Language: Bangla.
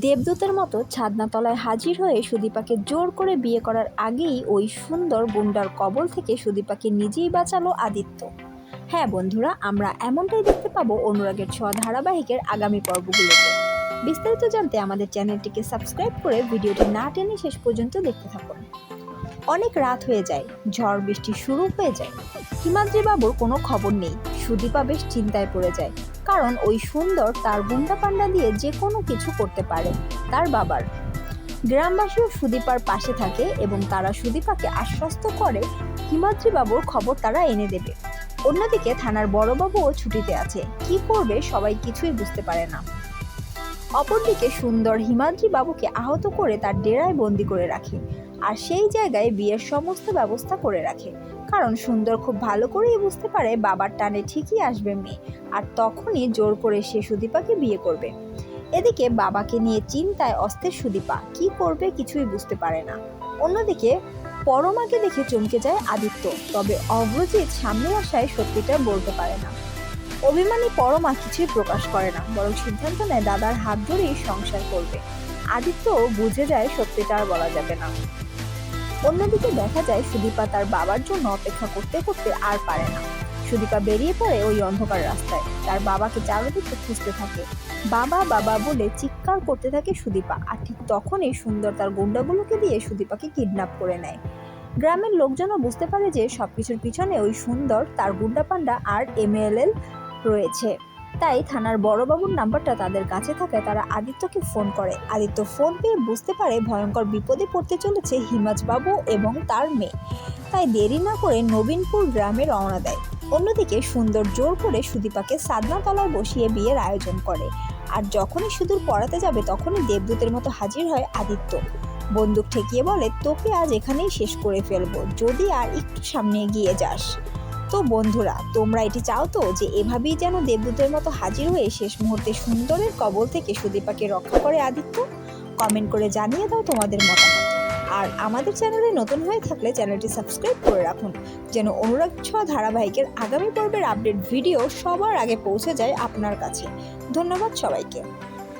দেবদূতের মতো ছাদনাতলায় হাজির হয়ে সুদীপাকে জোর করে বিয়ে করার আগেই ওই সুন্দর গুন্ডার কবল থেকে সুদীপাকে নিজেই বাঁচালো আদিত্য। হ্যাঁ বন্ধুরা, আমরা এমনটাই দেখতে পাবো অনুরাগের ছোঁয়া ধারাবাহিকের আগামী পর্বগুলোতে। বিস্তারিত জানতে আমাদের চ্যানেলটিকে সাবস্ক্রাইব করে ভিডিওটি না টেনে শেষ পর্যন্ত দেখতে থাকুন। অনেক রাত হয়ে যায়, ঝড় বৃষ্টি শুরু হয়ে যায়। হিমাদ্রি বাবুর কোনো খবর নেই, সুদীপা বেশ চিন্তায় পড়ে যায়। কারণ ওই সুন্দর তার বুন্দা পান্ডা দিয়ে যে কোনো কিছু করতে পারে, তার বাবার। গ্রামবাসীও সুদীপার পাশে থাকে এবং তারা সুদীপাকে আশ্বস্ত করে হিমাদ্রি বাবুর খবর তারা এনে দেবে। অন্যদিকে থানার বড়বাবুও ছুটিতে আছে। কি করবে সবাই কিছুই বুঝতে পারে না। অপরদিকে সুন্দর হিমাদ্রি বাবুকে আহত করে তার ডেরায় বন্দি করে রাখে আর সেই জায়গায় বিয়ের সমস্ত ব্যবস্থা করে রাখে। কারণ সুন্দর খুব ভালো করেই বুঝতে পারে বাবার টানে ঠিকই আসবে মেয়ে আর তখনই জোর করে সে সুদীপাকে বিয়ে করবে। এদিকে বাবাকে নিয়ে চিন্তায় অস্থির সুদীপা কি করবে কিছুই বুঝতে পারে না। অন্যদিকে পরমাকে দেখে চমকে যায় আদিত্য, তবে অগ্রজিৎ সামনে আসায় সত্যিটা বলতে পারে না। অভিমানী পরমা কিছুই প্রকাশ করে না, বরং সিদ্ধান্ত নেয় দাদার হাত ধরেই সংসার করবে। আদিত্য বুঝে যায় সত্যিটা আর বলা যাবে না। অন্যদিকে দেখা যায় সুদীপা তার বাবার জন্য অপেক্ষা করতে করতে আর পারে না। সুদীপা বেরিয়ে পড়ে ওই অন্ধকার রাস্তায়। তার বাবাকে চারিদিকে খুঁজতে থাকে। বাবা বাবা বলে চিৎকার করতে থাকে সুদীপা, আর ঠিক তখনই সুন্দর তার গুন্ডাগুলোকে দিয়ে সুদীপাকে কিডন্যাপ করে নেয়। গ্রামের লোকজনও বুঝতে পারে যে সবকিছুর পিছনে ওই সুন্দর, তার গুন্ডা পান্ডা আর এমএলএল রয়েছে। তাই থানার বড়বাবুর নাম্বারটা তাদের কাছে থাকায় তারা আদিত্যকে ফোন করে। আদিত্য ফোন পেয়ে বুঝতে পারে ভয়ঙ্কর বিপদে পড়তে চলেছে হিমাজবাবু এবং তার মেয়ে। তাই দেরি না করে নবীনপুর গ্রামে রওনা দেয়। অন্যদিকে সুন্দর জোর করে সুদীপাকে সাদনাতলায় বসিয়ে বিয়ের আয়োজন করে। আর যখনই সুদূর পড়াতে যাবে তখনই দেবদূতের মতো হাজির হয় আদিত্য। বন্দুক ঠেকিয়ে বলে, তোকে আজ এখানেই শেষ করে ফেলব। যদি আর একটু সামনে এগিয়ে যাস। তো বন্ধুরা, তোমরা এটি চাও তো যে এভাবেই যেন দেবদূতের মতো হাজির হয়ে শেষ মুহূর্তে সুন্দরের কবল থেকে সুদীপাকে রক্ষা করে আদিত্য? কমেন্ট করে জানিয়ে দাও তোমাদের মতামত। আর আমাদের চ্যানেলে নতুন হয়ে থাকলে চ্যানেলটি সাবস্ক্রাইব করে রাখুন, যেন অনুরাগ ছোঁয়া ধারাবাহিকের আগামী পর্বের আপডেট ভিডিও সবার আগে পৌঁছে যায় আপনার কাছে। ধন্যবাদ সবাইকে।